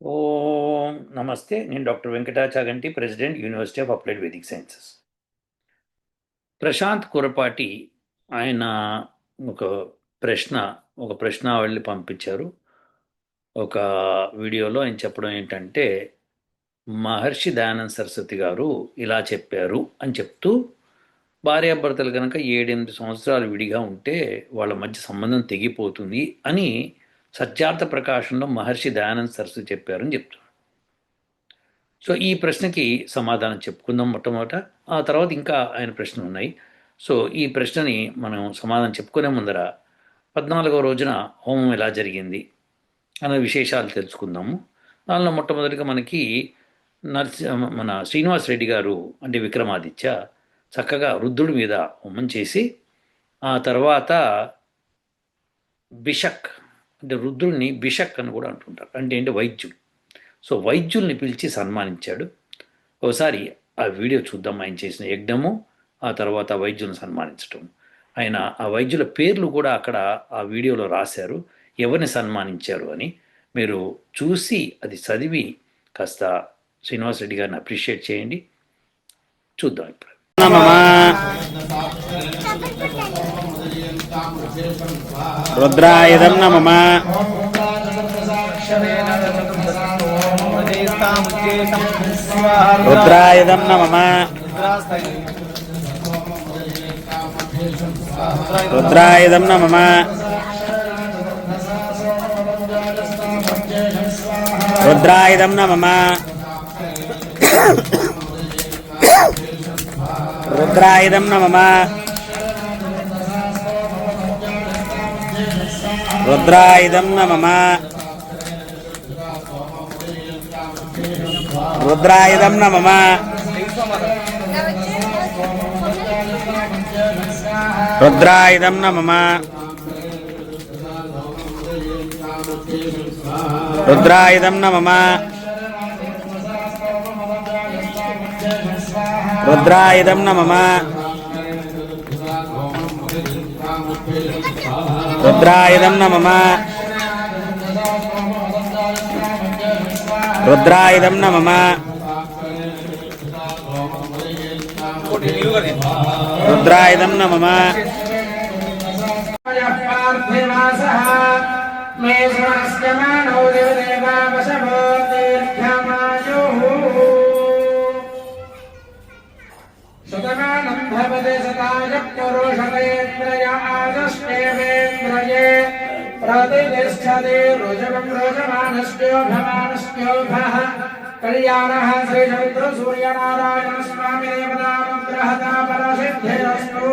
ఓం నమస్తే నేను doctor Venkatachaganti president university of applied vedic sciences. Prashant Kurapati ఆయన ఒక ప్రశ్న ఒక ప్రశ్నావళి పంపించారు. ఒక వీడియోలో ఆయన చెప్పడం ఏంటంటే మహర్షి దయానంద సరస్వతి గారు ఇలా చెప్పారు అని చెప్తూ భార్యాభర్తలు కనుక ఏడెనిమిది సంవత్సరాలు విడిగా ఉంటే వాళ్ళ మధ్య సంబంధం తెగిపోతుంది అని సత్యార్థ ప్రకాశంలో మహర్షి దయానంద సరస్వతి చెప్పారని చెప్తున్నాడు. సో ఈ ప్రశ్నకి సమాధానం చెప్పుకుందాం మొట్టమొదట. ఆ తర్వాత ఇంకా ఆయన ప్రశ్నలు ఉన్నాయి. సో ఈ ప్రశ్నని మనం సమాధానం చెప్పుకునే ముందర పద్నాలుగవ రోజున హోమం ఎలా జరిగింది అనే విశేషాలు తెలుసుకుందాము. దానిలో మొట్టమొదటిగా మనకి నర్స మన శ్రీనివాస్ రెడ్డి గారు అంటే విక్రమాదిత్య చక్కగా రుద్రుడి మీద హోమం చేసి ఆ తర్వాత బిషక్ అంటే రుద్రుడిని బిషక్ అని కూడా అంటుంటారు. అంటే ఏంటి? వైద్యుడు. సో వైద్యుల్ని పిలిచి సన్మానించాడు. ఒకసారి ఆ వీడియో చూద్దాం ఆయన చేసిన యజ్ఞము ఆ తర్వాత వైద్యులను సన్మానించటం. ఆయన ఆ వైద్యుల పేర్లు కూడా అక్కడ ఆ వీడియోలో రాశారు. ఎవరిని సన్మానించారు అని మీరు చూసి అది చదివి కాస్త శ్రీనివాస్ రెడ్డి గారిని అప్రిషియేట్ చేయండి. చూద్దాం ఇప్పుడు. రుద్రాయుధం నమ రుద్రాయుధం నమ రుద్రాయుధం నమ రుద్రాయుధం నమ రుద్రాయుధం నమ రుద్రాయుధం నమ. రుద్రాయుధం నమ. రుద్రాయుధం నమ. రుద్రాయుధం నమ. రుద్రాయుధం నమ. రుద్రాయుధం నమ. రుద్రాయుధం నమ. రుద్రాయుధం నమ. మే दे रोजकं रोजमानस्त्यो भवानस्त्योभः कल्याणः श्रीशत्रुसूर्यनारायणस्वामिदेवतामग्रहतापरसिद्धिरस्तु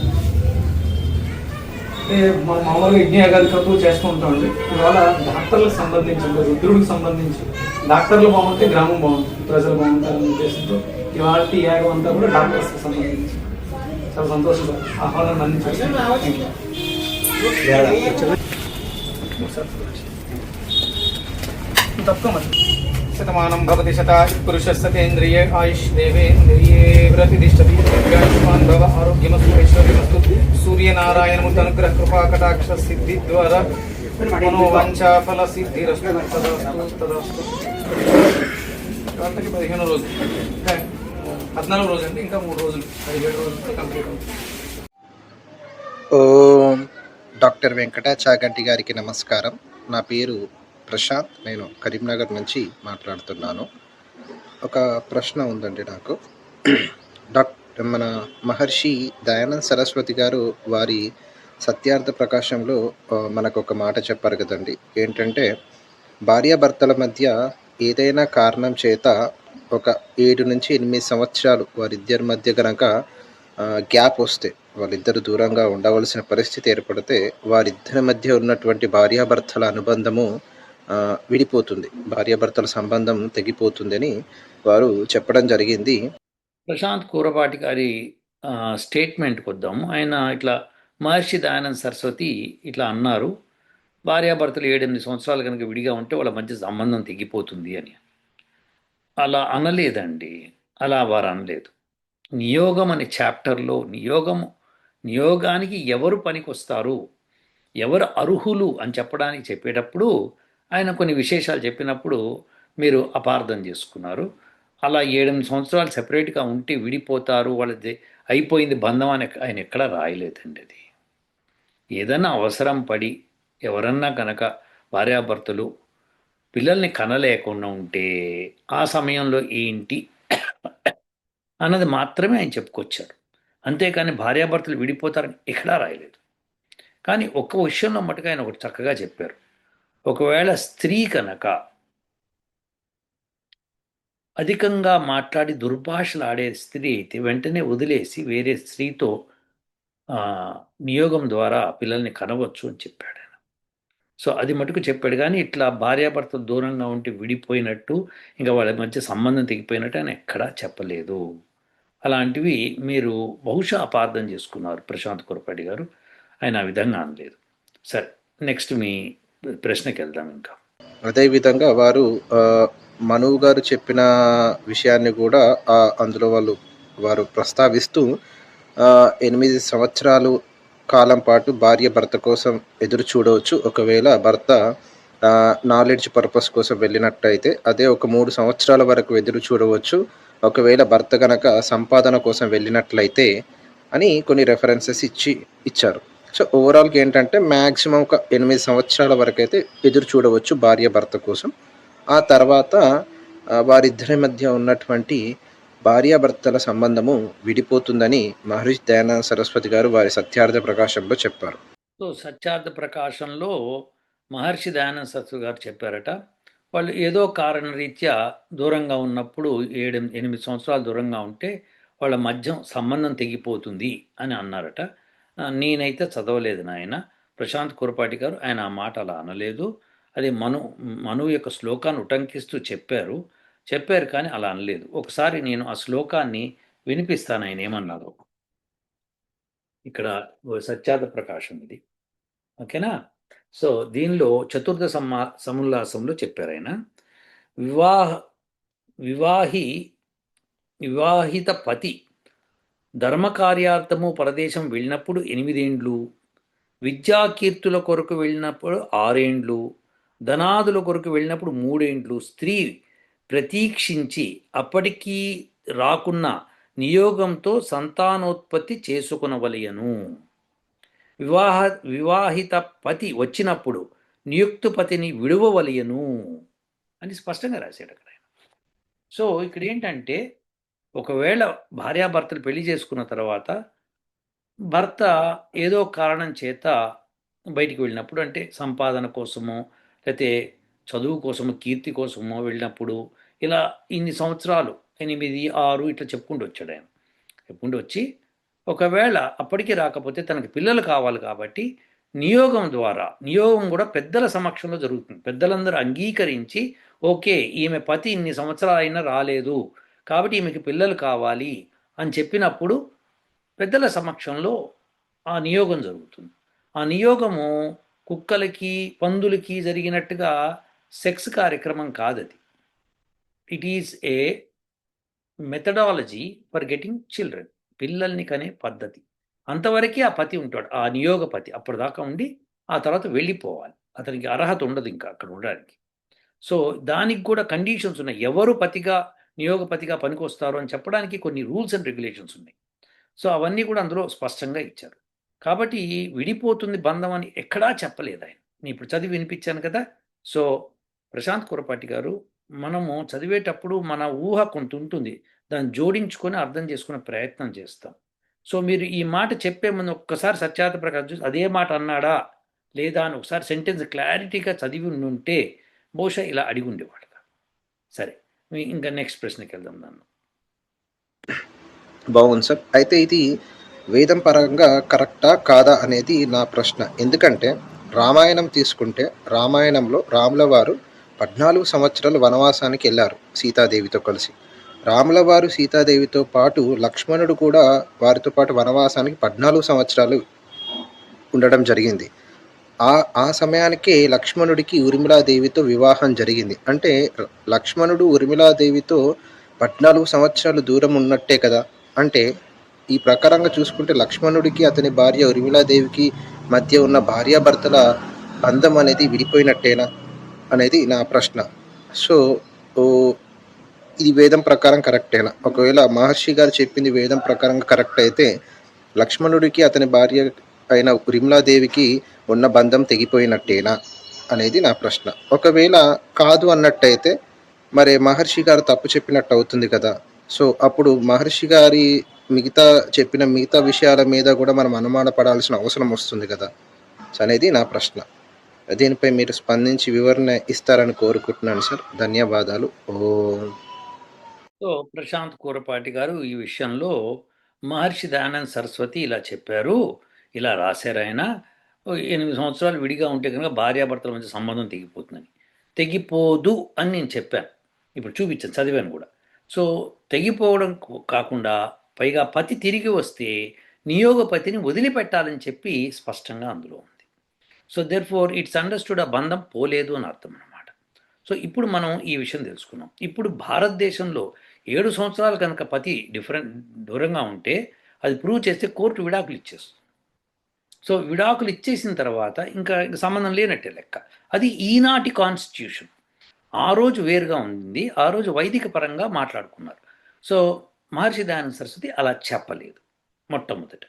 మామూలుగా యజ్ఞయాగాది క్రతువు చేస్తూ ఉంటామండి. ఇవాళ డాక్టర్లకు సంబంధించి రుద్రుడికి సంబంధించి డాక్టర్లు బాగుంటే గ్రామం బాగుంటుంది ప్రజలు బాగుంటారనే ఉద్దేశంతో ఇవాళ యాగం అంతా కూడా డాక్టర్స్కి సంబంధించి. చాలా సంతోషంగా ఆహ్వానం అందించారు. తప్పకమండి శతమానం భవతి శత పురుషస్య తేంద్రియే ఆయుష్ దేవేంద్రియే ప్రతిష్టతి దివ్యాయుష్మాన్ భవ ఆరోగ్యమస్తు ఐశ్వర్యమస్తు సూర్యనారాయణము అనుగ్రహ కృపా కటాక్ష సిద్ధి ద్వారా మనోవాంఛా ఫల సిద్ధిరస్తు తదాస్తు పదిహేను రోజులు పద్నాలుగు రోజులు అంటే ఇంకా మూడు రోజులు పదిహేడు రోజులు కంప్లీట్ అవుతుంది ఓం డాక్టర్ వెంకట గారికి నమస్కారం నా పేరు ప్రశాంత్ నేను కరీంనగర్ నుంచి మాట్లాడుతున్నాను. ఒక ప్రశ్న ఉందండి నాకు. డాక్టర్ మన మహర్షి దయానంద్ సరస్వతి గారు వారి సత్యార్థ ప్రకాశంలో మనకు ఒక మాట చెప్పారు కదండి. ఏంటంటే భార్యాభర్తల మధ్య ఏదైనా కారణం చేత ఒక ఏడు నుంచి ఎనిమిది సంవత్సరాలు వారిద్దరి మధ్య కనుక గ్యాప్ వస్తే వాళ్ళిద్దరు దూరంగా ఉండవలసిన పరిస్థితి ఏర్పడితే వారిద్దరి మధ్య ఉన్నటువంటి భార్యాభర్తల అనుబంధము విడిపోతుంది. భార్యాభర్తల సంబంధం తెగిపోతుందని వారు చెప్పడం జరిగింది. ప్రశాంత్ కూరపాటి గారి స్టేట్మెంట్ స్టేట్మెంట్కి వద్దాము ఆయన ఇట్లా మహర్షి దయానంద్ సరస్వతి ఇట్లా అన్నారు. భార్యాభర్తలు ఏడెనిమిది సంవత్సరాలు కనుక విడిగా ఉంటే వాళ్ళ మధ్య సంబంధం తెగిపోతుంది అని. అలా అనలేదండి. అలా వారు అనలేదు. నియోగం అనే చాప్టర్లో నియోగము నియోగానికి ఎవరు పనికొస్తారు? ఎవరు అర్హులు అని చెప్పడానికి చెప్పేటప్పుడు ఆయన కొన్ని విశేషాలు చెప్పినప్పుడు మీరు అపార్థం చేసుకున్నారు. అలా ఏడెనిమిది సంవత్సరాలు సెపరేట్గా ఉంటే విడిపోతారు వాళ్ళది అయిపోయింది బంధం అని ఆయన ఎక్కడా రాయలేదండి అది. ఏదన్నా అవసరం పడి ఎవరన్నా కనుక భార్యాభర్తలు పిల్లల్ని కనలేకుండా ఉంటే ఆ సమయంలో ఏంటి అన్నది మాత్రమే ఆయన చెప్పుకొచ్చారు అంతేకాని భార్యాభర్తలు విడిపోతారని ఎక్కడా రాయలేదు. కానీ ఒక్క విషయంలో మటుకు ఆయన ఒకటి చక్కగా చెప్పారు. ఒకవేళ స్త్రీ కనుక అధికంగా మాట్లాడి దుర్భాషలు ఆడే స్త్రీ అయితే వెంటనే వదిలేసి వేరే స్త్రీతో నియోగం ద్వారా పిల్లల్ని కనవచ్చు అని చెప్పాడు ఆయన. సో అది మటుకు చెప్పాడు. కానీ ఇట్లా భార్యాభర్తలు దూరంగా ఉంటే విడిపోయినట్టు ఇంకా వాళ్ళ మధ్య సంబంధం తెగిపోయినట్టు ఆయన ఎక్కడా చెప్పలేదు. అలాంటివి మీరు బహుశా అపార్థం చేసుకున్నారు ప్రశాంత్ కురపాటి గారు. ఆయన ఆ విధంగా అనలేదు. సరే నెక్స్ట్ మీ ప్రశ్నకి వెళ్దాం ఇంకా. అదేవిధంగా వారు మనువు గారు చెప్పిన విషయాన్ని కూడా అందులో వాళ్ళు వారు ప్రస్తావిస్తూ ఎనిమిది సంవత్సరాలు కాలం పాటు భార్య భర్త కోసం ఎదురు చూడవచ్చు. ఒకవేళ భర్త నాలెడ్జ్ పర్పస్ కోసం వెళ్ళినట్టయితే అదే ఒక మూడు సంవత్సరాల వరకు ఎదురు చూడవచ్చు. ఒకవేళ భర్త గనక సంపాదన కోసం వెళ్ళినట్లయితే అని కొన్ని రెఫరెన్సెస్ ఇచ్చి ఇచ్చారు. సో ఓవరాల్గా ఏంటంటే మ్యాక్సిమం ఒక ఎనిమిది సంవత్సరాల వరకు అయితే ఎదురు చూడవచ్చు భార్య భర్త కోసం. ఆ తర్వాత వారిద్దరి మధ్య ఉన్నటువంటి భార్యాభర్తల సంబంధము విడిపోతుందని మహర్షి దయానంద సరస్వతి గారు వారి సత్యార్థ ప్రకాశంలో చెప్పారు. సో సత్యార్థ ప్రకాశంలో మహర్షి దయానంద సరస్వతి గారు చెప్పారట వాళ్ళు ఏదో కారణరీత్యా దూరంగా ఉన్నప్పుడు ఏడు ఎనిమిది సంవత్సరాలు దూరంగా ఉంటే వాళ్ళ మధ్య సంబంధం తెగిపోతుంది అని అన్నారట. నేనైతే చదవలేదు నాయన. ప్రశాంత్ కురపాటి గారు ఆయన ఆ మాట అలా అనలేదు. అది మను మను యొక్క శ్లోకాన్ని ఉటంకిస్తూ చెప్పారు. చెప్పారు కానీ అలా అనలేదు. ఒకసారి నేను ఆ శ్లోకాన్ని వినిపిస్తాను ఆయన ఏమన్నారో ఇక్కడ సత్యార్థ ప్రకాశం ఇది. ఓకేనా? సో దీనిలో చతుర్థ సమా సముల్లాసంలో చెప్పారు ఆయన. వివాహ వివాహి వివాహిత పతి ధర్మకార్యార్థము పరదేశం వెళ్ళినప్పుడు ఎనిమిదేండ్లు విద్యాకీర్తుల కొరకు వెళ్ళినప్పుడు ఆరేండ్లు ధనాదుల కొరకు వెళ్ళినప్పుడు మూడేండ్లు. స్త్రీ ప్రతీక్షించి అప్పటికీ రాకున్న నియోగంతో సంతానోత్పత్తి చేసుకునవలయను వివాహ వివాహిత పతి వచ్చినప్పుడు నియుక్త పతిని విడువవలయను అని స్పష్టంగా రాశాడు అక్కడ సో ఇక్కడ ఏంటంటే ఒకవేళ భార్యాభర్తలు పెళ్ళి చేసుకున్న తర్వాత భర్త ఏదో కారణం చేత బయటికి వెళ్ళినప్పుడు అంటే సంపాదన కోసమో లేకపోతే చదువు కోసము కీర్తి కోసమో వెళ్ళినప్పుడు ఇలా ఇన్ని సంవత్సరాలు ఎనిమిది ఆరు ఇట్లా చెప్పుకుంటూ వచ్చాడు ఆయన. చెప్పుకుంటూ వచ్చి ఒకవేళ అప్పటికి రాకపోతే తనకి పిల్లలు కావాలి కాబట్టి నియోగం ద్వారా నియోగం కూడా పెద్దల సమక్షంలో జరుగుతుంది. పెద్దలందరూ అంగీకరించి ఓకే ఈమె పతి ఇన్ని సంవత్సరాలైనా అయినా రాలేదు కాబట్టి ఈమెకి పిల్లలు కావాలి అని చెప్పినప్పుడు పెద్దల సమక్షంలో ఆ నియోగం జరుగుతుంది. ఆ నియోగము కుక్కలకి పందులకి జరిగినట్టుగా సెక్స్ కార్యక్రమం కాదది. It is a methodology for getting children పిల్లల్ని కనే పద్ధతి. అంతవరకే ఆ పతి ఉంటాడు. ఆ నియోగ పతి అప్పటిదాకా ఉండి ఆ తర్వాత వెళ్ళిపోవాలి. అతనికి అర్హత ఉండదు ఇంకా అక్కడ ఉండడానికి. సో దానికి కూడా కండిషన్స్ ఉన్నాయి. ఎవరు పతిగా నియోగపతిగా పనికొస్తారు అని చెప్పడానికి కొన్ని రూల్స్ అండ్ రెగ్యులేషన్స్ ఉన్నాయి. సో అవన్నీ కూడా అందులో స్పష్టంగా ఇచ్చారు. కాబట్టి విడిపోతుంది బంధం అని ఎక్కడా చెప్పలేదు ఆయన. నేను ఇప్పుడు చదివి వినిపించాను కదా. సో ప్రశాంత్ కురపాటి గారు మనము చదివేటప్పుడు మన ఊహ కొంత ఉంటుంది. దాన్ని జోడించుకొని అర్థం చేసుకునే ప్రయత్నం చేస్తాం. సో మీరు ఈ మాట చెప్పే ముందు ఒక్కసారి సత్యార్థ ప్రకారం చూసి అదే మాట అన్నాడా? లేదా అని ఒకసారి సెంటెన్స్ క్లారిటీగా చదివి ఉంటే బహుశా ఇలా అడిగి ఉండేవాడు సరే. ఇంకా నెక్స్ట్ ప్రశ్నకి వెళ్దాం నన్ను. బాగుంది సార్. అయితే ఇది వేదం పరంగా కరెక్టా కాదా అనేది నా ప్రశ్న. ఎందుకంటే రామాయణం తీసుకుంటే రామాయణంలో రాముల వారు పద్నాలుగు సంవత్సరాలు వనవాసానికి వెళ్ళారు సీతాదేవితో కలిసి. రాముల వారు సీతాదేవితో పాటు లక్ష్మణుడు కూడా వారితో పాటు వనవాసానికి పద్నాలుగు సంవత్సరాలు ఉండడం జరిగింది. ఆ ఆ సమయానికే లక్ష్మణుడికి ఉర్మిళాదేవితో వివాహం జరిగింది. అంటే లక్ష్మణుడు ఉర్మిళాదేవితో పద్నాలుగు సంవత్సరాలు దూరం ఉన్నట్టే కదా? అంటే ఈ ప్రకారంగా చూసుకుంటే లక్ష్మణుడికి అతని భార్య ఉర్మిళాదేవికి మధ్య ఉన్న భార్యాభర్తల బంధం అనేది విడిపోయినట్టేనా? అనేది నా ప్రశ్న. సో ఇది వేదం ప్రకారం కరెక్టేనా? ఒకవేళ మహర్షి గారు చెప్పింది వేదం ప్రకారంగా కరెక్ట్ అయితే లక్ష్మణుడికి అతని భార్య అయిన ఉర్మిళాదేవికి ఉన్న బంధం తెగిపోయినట్టేనా అనేది నా ప్రశ్న. ఒకవేళ కాదు అన్నట్టయితే మరి మహర్షి గారు తప్పు చెప్పినట్టు అవుతుంది కదా. సో అప్పుడు మహర్షి గారి మిగతా చెప్పిన మిగతా విషయాల మీద కూడా మనం అనుమాన పడాల్సిన అవసరం వస్తుంది కదా. అనేది నా ప్రశ్న. దీనిపై మీరు స్పందించి వివరణ ఇస్తారని కోరుకుంటున్నాను సార్. ధన్యవాదాలు. ఓ. సో ప్రశాంత్ కూరపాటి గారు ఈ విషయంలో మహర్షి దయానంద్ సరస్వతి ఇలా చెప్పారు. ఇలా రాశారు ఆయన. ఎనిమిది సంవత్సరాలు విడిగా ఉంటే కనుక భార్యాభర్తల మధ్య సంబంధం తెగిపోతుందని. తెగిపోదు అని నేను చెప్పాను. ఇప్పుడు చూపించాను చదివాను కూడా. సో తెగిపోవడం కాకుండా పైగా పతి తిరిగి వస్తే నియోగపతిని వదిలిపెట్టాలని చెప్పి స్పష్టంగా అందులో ఉంది. So therefore it's understood ఆ బంధం పోలేదు అని అర్థం అనమాట సో ఇప్పుడు మనం ఈ విషయం తెలుసుకున్నాం. ఇప్పుడు భారతదేశంలో ఏడు సంవత్సరాలు కనుక పతి డిఫరెంట్ దూరంగా ఉంటే అది ప్రూవ్ చేస్తే కోర్టు విడాకులు ఇచ్చేస్తుంది. సో విడాకులు ఇచ్చేసిన తర్వాత ఇంకా సంబంధం లేనట్టే లెక్క. అది ఈనాటి కాన్స్టిట్యూషన్. ఆ రోజు వేరుగా ఉంది ఆ రోజు వైదిక పరంగా మాట్లాడుకున్నారు. సో మహర్షి దయానంద సరస్వతి అలా చెప్పలేదు మొట్టమొదట.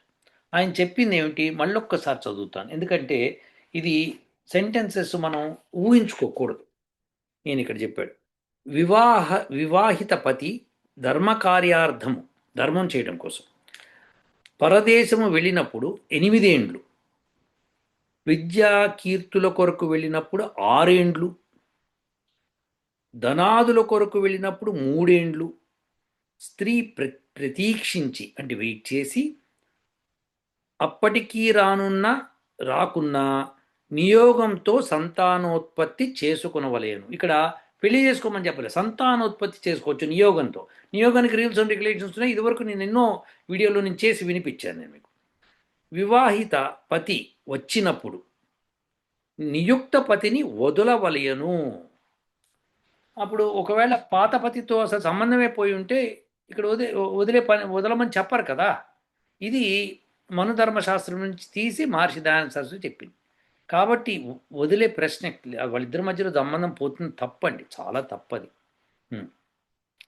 ఆయన చెప్పింది ఏమిటి? మళ్ళొక్కసారి చదువుతాను. ఎందుకంటే ఇది సెంటెన్సెస్ మనం ఊహించుకోకూడదు. నేను ఇక్కడ చెప్పాడు. వివాహ వివాహిత పతి ధర్మకార్యార్థము ధర్మం చేయడం కోసం. పరదేశము వెళ్ళినప్పుడు ఎనిమిదేండ్లు. విద్యా కీర్తుల కొరకు వెళ్ళినప్పుడు ఆరేండ్లు. ధనాదుల కొరకు వెళ్ళినప్పుడు మూడేండ్లు. స్త్రీ ప్ర ప్రతీక్షించి అంటే వెయిట్ చేసి అప్పటికీ రానున్న రాకున్నా నియోగంతో సంతానోత్పత్తి చేసుకునవలేను. ఇక్కడ పెళ్ళి చేసుకోమని చెప్పలేదు సంతానోత్పత్తి చేసుకోవచ్చు నియోగంతో. నియోగానికి రూల్స్ అండ్ రెగ్యులేషన్స్ ఉన్నాయి. ఇదివరకు నేను ఎన్నో వీడియోలో నేను చేసి వినిపించాను నేను మీకు. వివాహిత పతి వచ్చినప్పుడు నియుక్త పతిని వదలవలయను అప్పుడు ఒకవేళ పాత పతితో అసలు సంబంధమే పోయి ఉంటే ఇక్కడ వదిలే వదిలే పని వదలమని చెప్పరు కదా. ఇది మనుధర్మశాస్త్రం నుంచి తీసి మహర్షి దయానంద సరస్వతి చెప్పింది. కాబట్టి వదిలే ప్రశ్న వాళ్ళిద్దరి మధ్యలో సంబంధం పోతుంది తప్పండి చాలా తప్పది.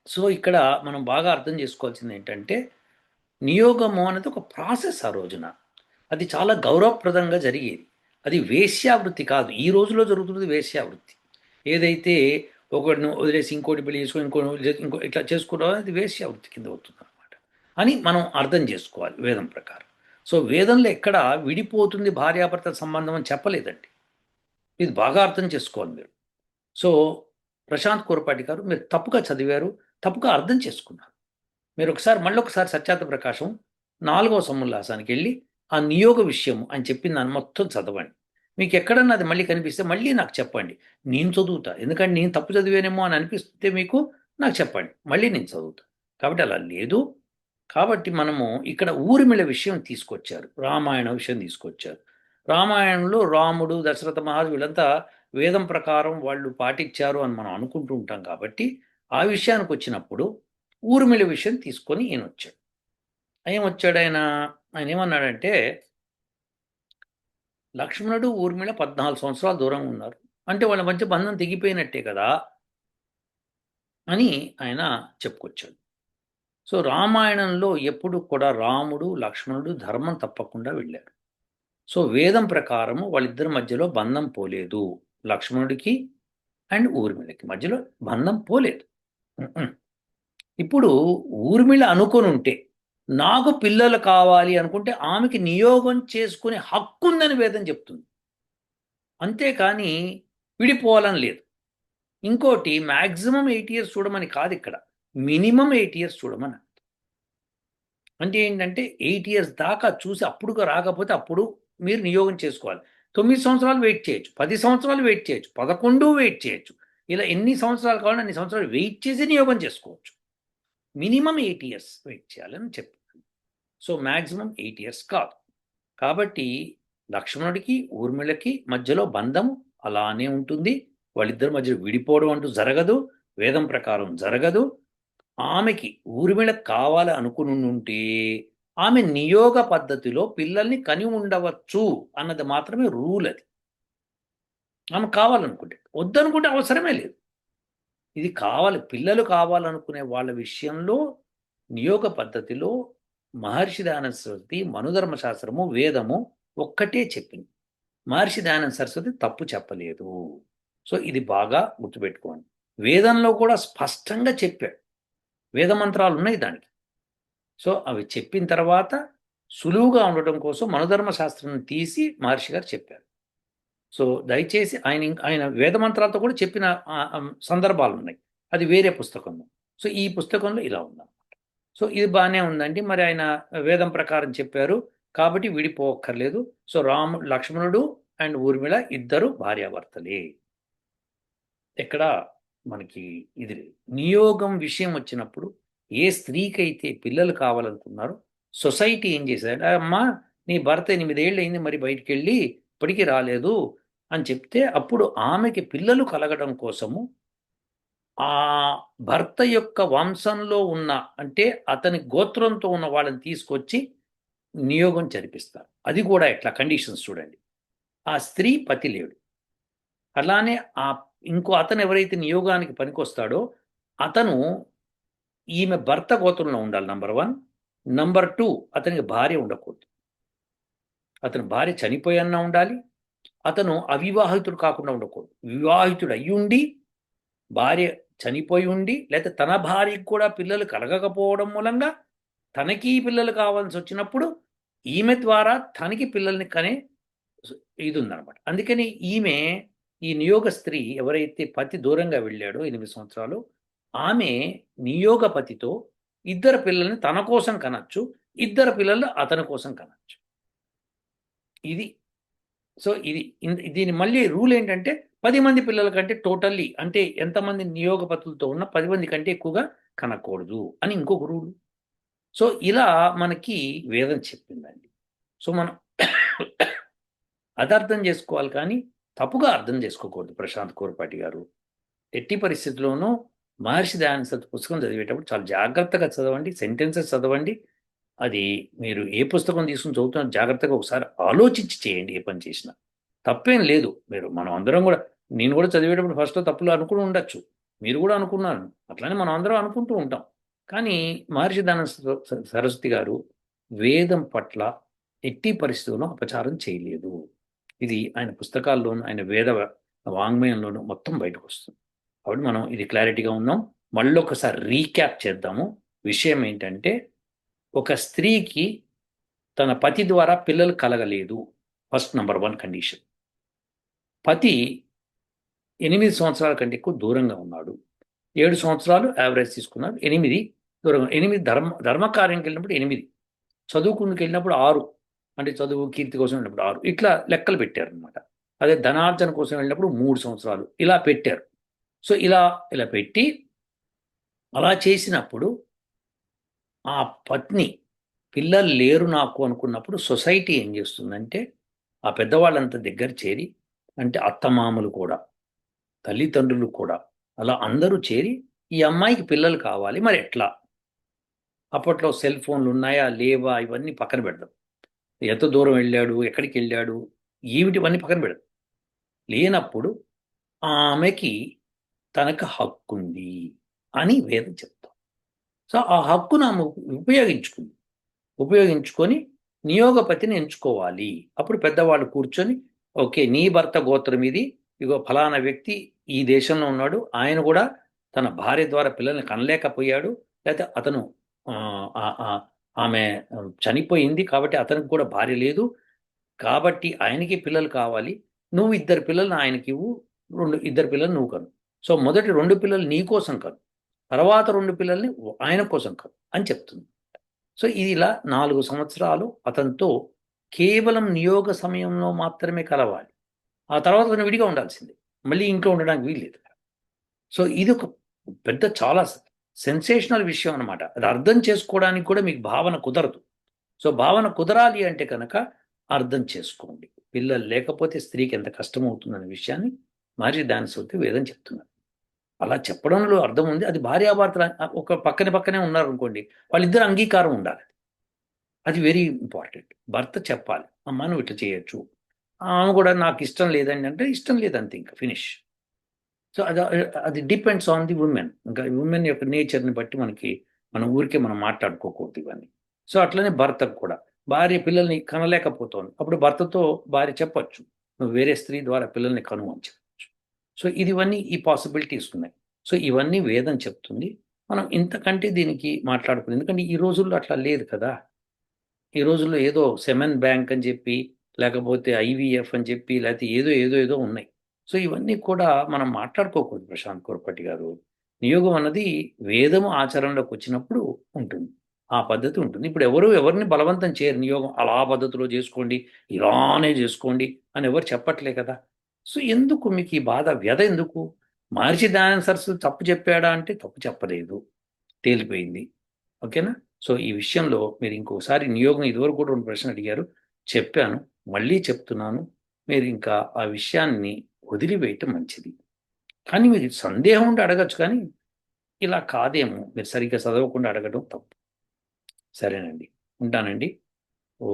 సో ఇక్కడ మనం బాగా అర్థం చేసుకోవాల్సింది ఏంటంటే నియోగము అనేది ఒక ప్రాసెస్ ఆ రోజున. అది చాలా గౌరవప్రదంగా జరిగేది. అది వేశ్యావృత్తి కాదు. ఈ రోజులో జరుగుతున్నది వేశ్యావృత్తి. ఏదైతే ఒకటిని వదిలేసి ఇంకోటి పెళ్ళి చేసుకో ఇంకో ఇంకో ఇట్లా చేసుకోవడం అది వేశ్యావృత్తి కింద అవుతుంది అనమాట అని మనం అర్థం చేసుకోవాలి వేదం ప్రకారం. సో వేదంలో ఎక్కడ విడిపోతుంది భార్యాభర్త సంబంధం అని చెప్పలేదండి. ఇది బాగా అర్థం చేసుకోవాలి మీరు. సో ప్రశాంత్ కూరపాటి గారు మీరు తప్పుగా చదివారు తప్పుగా అర్థం చేసుకున్నారు. మీరు ఒకసారి మళ్ళీ ఒకసారి సత్యాత ప్రకాశం నాలుగవ సముల్లాసానికి వెళ్ళి ఆ నియోగ విషయం అని చెప్పి దాన్ని మొత్తం చదవండి. మీకు ఎక్కడన్నా అది మళ్ళీ కనిపిస్తే మళ్ళీ నాకు చెప్పండి. నేను చదువుతా. ఎందుకంటే నేను తప్పు చదివానేమో అని అనిపిస్తే మీకు నాకు చెప్పండి. మళ్ళీ నేను చదువుతా. కాబట్టి అలా లేదు. కాబట్టి మనము ఇక్కడ ఊర్మిళ విషయం తీసుకొచ్చారు. రామాయణ విషయం తీసుకొచ్చారు. రామాయణంలో రాముడు దశరథ మహారాజు వీళ్ళంతా వేదం ప్రకారం వాళ్ళు పాటించారు అని మనం అనుకుంటూ ఉంటాం కాబట్టి ఆ విషయానికి వచ్చినప్పుడు ఊర్మిళ విషయం తీసుకొని ఈయన వచ్చాడు ఆయన వచ్చాడు ఆయన? ఆయన ఏమన్నాడంటే లక్ష్మణుడు ఊర్మిళ పద్నాలుగు సంవత్సరాలు దూరంగా ఉన్నారు. అంటే వాళ్ళ మధ్య బంధం తెగిపోయినట్టే కదా అని ఆయన చెప్పుకొచ్చాడు. సో రామాయణంలో ఎప్పుడు కూడా రాముడు లక్ష్మణుడు ధర్మం తప్పకుండా వెళ్ళారు. సో వేదం ప్రకారము వాళ్ళిద్దరి మధ్యలో బంధం పోలేదు. లక్ష్మణుడికి అండ్ ఊర్మిళకి మధ్యలో బంధం పోలేదు. ఇప్పుడు ఊర్మిళ అనుకొని ఉంటే నాకు పిల్లలు కావాలి అనుకుంటే ఆమెకి నియోగం చేసుకునే హక్కు ఉందని వేదం చెప్తుంది. అంతేకాని విడిపోవాలని లేదు. ఇంకోటి మ్యాక్సిమం ఎయిట్ ఇయర్స్ చూడమని కాదు ఇక్కడ. మినిమం ఎయిట్ ఇయర్స్ చూడమని అంటే ఏంటంటే ఎయిట్ ఇయర్స్ దాకా చూసి అప్పుడు రాకపోతే అప్పుడు మీరు నియోగం చేసుకోవాలి. తొమ్మిది సంవత్సరాలు వెయిట్ చేయొచ్చు పది సంవత్సరాలు వెయిట్ చేయొచ్చు పదకొండు వెయిట్ చేయొచ్చు ఇలా ఎన్ని సంవత్సరాలు కావాలో అన్ని సంవత్సరాలు వెయిట్ చేసి నియోగం చేసుకోవచ్చు. మినిమం ఎయిట్ ఇయర్స్ వెయిట్ చేయాలని చెప్పాను సో మ్యాక్సిమం ఎయిట్ ఇయర్స్ కాదు. కాబట్టి లక్ష్మణుడికి ఊర్మిళకి మధ్యలో బంధం అలానే ఉంటుంది. వాళ్ళిద్దరి మధ్య విడిపోవడం అంటూ జరగదు. వేదం ప్రకారం జరగదు. ఆమెకి ఊర్మిళ కావాలి అనుకుని ఆమె నియోగ పద్ధతిలో పిల్లల్ని కని ఉండవచ్చు అన్నది మాత్రమే రూల్ అది. ఆమె కావాలనుకుంటే వద్దనుకుంటే అవసరమే లేదు. ఇది కావాలి పిల్లలు కావాలనుకునే వాళ్ళ విషయంలో నియోగ పద్ధతిలో మహర్షి దయానంద సరస్వతి మనుధర్మ శాస్త్రము వేదము ఒక్కటే చెప్పింది. మహర్షి దయానంద సరస్వతి తప్పు చెప్పలేదు. సో ఇది బాగా గుర్తుపెట్టుకోండి. వేదంలో కూడా స్పష్టంగా చెప్పాడు. వేదమంత్రాలు ఉన్నాయి దానికి. సో అవి చెప్పిన తర్వాత సులువుగా ఉండటం కోసం మనోధర్మ శాస్త్రం తీసి మహర్షి గారు చెప్పారు. సో దయచేసి ఆయన ఆయన వేదమంత్రాలతో కూడా చెప్పిన సందర్భాలు ఉన్నాయి అది వేరే పుస్తకంలో సో ఈ పుస్తకంలో ఇలా ఉందన్నమాట. సో ఇది బాగానే ఉందండి. మరి ఆయన వేదం ప్రకారం చెప్పారు. కాబట్టి విడిపోక్కర్లేదు. సో రాము లక్ష్మణుడు అండ్ ఊర్మిళ ఇద్దరు భార్యాభర్తలే. ఇక్కడ మనకి ఇది నియోగం విషయం వచ్చినప్పుడు ఏ స్త్రీకైతే పిల్లలు కావాలనుకున్నారో సొసైటీ ఏం చేశారంటే అమ్మా నీ భర్త ఎనిమిదేళ్ళు అయింది మరి బయటికి వెళ్ళి ఇప్పటికీ రాలేదు అని చెప్తే అప్పుడు ఆమెకి పిల్లలు కలగడం కోసము ఆ భర్త యొక్క వంశంలో ఉన్న అంటే అతని గోత్రంతో ఉన్న వాళ్ళని తీసుకొచ్చి నియోగం జరిపిస్తారు. అది కూడా ఎట్లా? కండిషన్స్ చూడండి. ఆ స్త్రీ పతి లేడు. అలానే ఆ ఇంకో అతను ఎవరైతే నియోగానికి పనికొస్తాడో అతను ఈమె భర్త గోత్రంలో ఉండాలి నంబర్ వన్ నంబర్ టూ అతనికి భార్య ఉండకూడదు. అతని భార్య చనిపోయన్నా ఉండాలి అతను అవివాహితుడు కాకుండా ఉండకూడదు. వివాహితుడు అయ్యుండి ఉండి భార్య చనిపోయి ఉండి లేకపోతే తన భార్యకి కూడా పిల్లలు కలగకపోవడం మూలంగా తనకి పిల్లలు కావాల్సి వచ్చినప్పుడు ఈమె ద్వారా తనకి పిల్లల్ని కనే ఇది ఉందన్నమాట. అందుకని ఈమె ఈ నియోగ స్త్రీ ఎవరైతే పతి దూరంగా వెళ్ళాడో ఎనిమిది సంవత్సరాలు ఆమె నియోగ పతితో ఇద్దరు పిల్లల్ని తన కోసం కనొచ్చు ఇద్దరు పిల్లలు అతని కోసం కనొచ్చు. ఇది సో ఇది దీని మళ్ళీ రూల్ ఏంటంటే పది మంది పిల్లల కంటే టోటల్లీ అంటే ఎంతమంది నియోగపతులతో ఉన్న పది మంది కంటే ఎక్కువగా కనకూడదు అని ఇంకొక రూల్. సో ఇలా మనకి వేదం చెప్పిందండి. సో మనం అదర్థం చేసుకోవాలి కానీ తప్పుగా అర్థం చేసుకోకూడదు ప్రశాంత్ కోరపాటి గారు. ఎట్టి పరిస్థితుల్లోనూ మహర్షి దయానంద సత్ పుస్తకం చదివేటప్పుడు చాలా జాగ్రత్తగా చదవండి సెంటెన్సెస్ చదవండి. అది మీరు ఏ పుస్తకం తీసుకుని చదువుతున్నా జాగ్రత్తగా ఒకసారి ఆలోచించి చేయండి ఏ పని చేసినా. తప్పేం లేదు. మీరు మనం అందరం కూడా నేను కూడా చదివేటప్పుడు ఫస్ట్లో తప్పులు అనుకుని ఉండొచ్చు. మీరు కూడా అనుకున్నాను అట్లానే మనం అందరం అనుకుంటూ ఉంటాం. కానీ మహర్షి దాన సరస్వతి గారు వేదం పట్ల ఎట్టి పరిస్థితుల్లో అపచారం చేయలేదు. ఇది ఆయన పుస్తకాల్లోనూ ఆయన వేద వాంగ్మయంలోనూ మొత్తం బయటకు వస్తుంది. కాబట్టి మనం ఇది క్లారిటీగా ఉన్నాం. మళ్ళీ ఒకసారి రీక్యాప్ చేద్దాము. విషయం ఏంటంటే ఒక స్త్రీకి తన పతి ద్వారా పిల్లలు కలగలేదు. First number one condition. పతి ఎనిమిది సంవత్సరాల కంటే ఎక్కువ దూరంగా ఉన్నాడు. ఏడు సంవత్సరాలు యావరేజ్ తీసుకున్నాడు. ఎనిమిది దూరంగా ఎనిమిది ధర్మ ధర్మకార్యంకి వెళ్ళినప్పుడు ఎనిమిది. చదువుకుందుకు వెళ్ళినప్పుడు ఆరు. అంటే చదువు కీర్తి కోసం వెళ్ళినప్పుడు ఆరు. ఇట్లా లెక్కలు పెట్టారు అనమాట అదే ధనార్జన కోసం వెళ్ళినప్పుడు మూడు సంవత్సరాలు. ఇలా పెట్టారు. సో ఇలా ఇలా పెట్టి అలా చేసినప్పుడు ఆ పత్ని పిల్లలు లేరు నాకు అనుకున్నప్పుడు సొసైటీ ఏం చేస్తుందంటే ఆ పెద్దవాళ్ళంతా దగ్గర చేరి అంటే అత్తమామలు కూడా తల్లిదండ్రులు కూడా అలా అందరూ చేరి ఈ అమ్మాయికి పిల్లలు కావాలి. మరి ఎట్లా? అప్పట్లో సెల్ ఫోన్లు ఉన్నాయా? లేవా? ఇవన్నీ పక్కన పెడదాం. ఎంత దూరం వెళ్ళాడు ఎక్కడికి వెళ్ళాడు ఏమిటివన్నీ పక్కన పెడతాడు లేనప్పుడు ఆమెకి తనకు హక్కుంది అని వేదం చెప్తాం. సో ఆ హక్కును ఆమె ఉపయోగించుకుంది. ఉపయోగించుకొని నియోగపతిని ఎంచుకోవాలి. అప్పుడు పెద్దవాళ్ళు కూర్చొని ఓకే నీ భర్త గోత్రం ఇది ఇగో ఫలానా వ్యక్తి ఈ దేశంలో ఉన్నాడు ఆయన కూడా తన భార్య ద్వారా పిల్లల్ని కనలేకపోయాడు లేకపోతే అతను ఆమె చనిపోయింది కాబట్టి అతనికి కూడా భార్య లేదు. కాబట్టి ఆయనకి పిల్లలు కావాలి. నువ్వు ఇద్దరు పిల్లలు ఆయనకి ఇవ్వు. రెండు ఇద్దరు పిల్లలు నువ్వు కను. సో మొదటి రెండు పిల్లలు నీ కోసం కను. తర్వాత రెండు పిల్లల్ని ఆయన కోసం కను అని చెప్తుంది. సో ఇది ఇలా నాలుగు సంవత్సరాలు అతనితో కేవలం నియోగ సమయంలో మాత్రమే కలవాలి. ఆ తర్వాత అతను విడిగా ఉండాల్సిందే. మళ్ళీ ఇంట్లో ఉండడానికి వీల్లేదు. సో ఇది ఒక పెద్ద చాలా సెన్సేషనల్ విషయం అనమాట అది అర్థం చేసుకోవడానికి కూడా మీకు భావన కుదరదు. సో భావన కుదరాలి అంటే కనుక అర్థం చేసుకోండి. పిల్లలు లేకపోతే స్త్రీకి ఎంత కష్టం అవుతుందనే విషయాన్ని మహర్షి దాని సొత్తి వేదం చెప్తున్నారు. అలా చెప్పడంలో అర్థం ఉంది. అది భార్యాభర్తలు ఒక పక్కన పక్కనే ఉన్నారు అనుకోండి వాళ్ళిద్దరు అంగీకారం ఉండాలి. అది వెరీ ఇంపార్టెంట్. భర్త చెప్పాలి అమ్మ నువ్వు ఇట్లా చేయొచ్చు. ఆమె కూడా నాకు ఇష్టం లేదండి అంటే ఇష్టం లేదంతే ఇంకా ఫినిష్. సో అది అది డిపెండ్స్ ఆన్ ది ఉమెన్ ఇంకా ఉమెన్ యొక్క నేచర్ని బట్టి మనకి మన ఊరికే మనం మాట్లాడుకోకూడదు ఇవన్నీ. సో అట్లనే భర్తకు కూడా. భార్య పిల్లల్ని కనలేకపోతుంది. అప్పుడు భర్తతో భార్య చెప్పచ్చు. నువ్వు వేరే స్త్రీ ద్వారా పిల్లల్ని కను అని చెప్పచ్చు. సో ఇదివన్నీ ఈ పాసిబిలిటీస్ ఉన్నాయి. సో ఇవన్నీ వేదం చెప్తుంది. మనం ఇంతకంటే దీనికి మాట్లాడుకున్నాం ఎందుకంటే ఈ రోజుల్లో అట్లా లేదు కదా. ఈ రోజుల్లో ఏదో సెమెన్ బ్యాంక్ అని చెప్పి లేకపోతే ఐవీఎఫ్ అని చెప్పి లేకపోతే ఏదో ఏదో ఏదో ఉన్నాయి. సో ఇవన్నీ కూడా మనం మాట్లాడుకోకూడదు ప్రశాంత్ కోరపట్టి గారు. నియోగం అన్నది వేదము ఆచరణలోకి వచ్చినప్పుడు ఉంటుంది. ఆ పద్ధతి ఉంటుంది. ఇప్పుడు ఎవరు ఎవరిని బలవంతం చేయరు. నియోగం అలా పద్ధతిలో చేసుకోండి ఇలానే చేసుకోండి అని ఎవరు చెప్పట్లే కదా. సో ఎందుకు మీకు ఈ బాధ? వ్యధ ఎందుకు? మహర్షి దయానంద సరస్వతి తప్పు చెప్పాడా అంటే తప్పు చెప్పలేదు. తేలిపోయింది. ఓకేనా? సో ఈ విషయంలో మీరు ఇంకోసారి నియోగం ఇదివరకు కూడా రెండు ప్రశ్నలు అడిగారు. చెప్పాను. మళ్ళీ చెప్తున్నాను. మీరు ఇంకా ఆ విషయాన్ని వదిలివేయటం మంచిది. కానీ మీరు సందేహం ఉంటే అడగచ్చు కానీ ఇలా కాదేమో. మీరు సరిగ్గా చదవకుండా అడగడం తప్పు. సరేనండి. ఉంటానండి. ఓ